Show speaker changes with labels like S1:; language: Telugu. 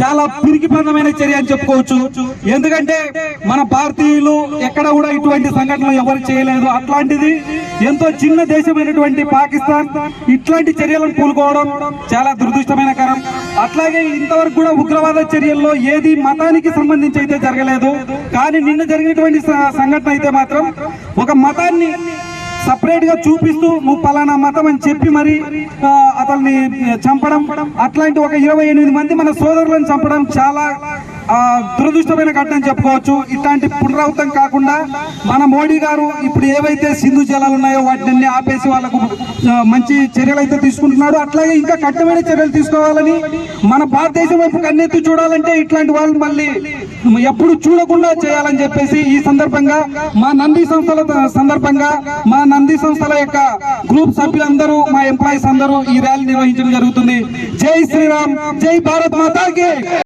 S1: చాలా పిరికిపందమైన చర్య అని చెప్పుకోవచ్చు. ఎందుకంటే మన భారతీయులు ఎక్కడ కూడా ఇటువంటి సంఘటనలు ఎవరు చేయలేదు. అట్లాంటిది ఎంతో చిన్న దేశమైనటువంటి పాకిస్తాన్ ఇట్లాంటి చర్యలను పూనుకోవడం చాలా దురదృష్టమైన కరం. అట్లాగే ఇంతవరకు కూడా ఉగ్రవాద చర్యల్లో ఏది మతానికి సంబంధించి అయితే జరగలేదు. కానీ నిన్న జరిగినటువంటి సంఘటన అయితే మాత్రం ఒక మతాన్ని సపరేట్గా చూపిస్తూ పలానా మతం అని చెప్పి మరి అతన్ని చంపడం. అట్లాంటి ఒక ఇరవై ఎనిమిది మంది మన సోదరులను చంపడం చాలా దురదృష్టమైన ఘటన చెప్పుకోవచ్చు. ఇట్లాంటి పునరావృతం కాకుండా మన మోడీ గారు ఇప్పుడు ఏవైతే సింధు జలాలు ఉన్నాయో వాటిని ఆపేసి వాళ్ళకు మంచి చర్యలు అయితే తీసుకుంటున్నారు. అట్లాగే ఇంకా కఠినమైన చర్యలు తీసుకోవాలని మన భారతదేశం వైపు కన్నెత్తి చూడాలంటే ఇట్లాంటి వాళ్ళు మళ్ళీ ఎప్పుడు చూడకుండా చేయాలని చెప్పేసి ఈ సందర్భంగా మా నంది సంస్థల సందర్భంగా మా నంది సంస్థల యొక్క గ్రూప్ సభ్యులందరూ మా ఎంప్లాయీస్ అందరూ ఈ ర్యాలీ నిర్వహించడం జరుగుతుంది. జై శ్రీరామ్ జై భారత్ మాతాకి!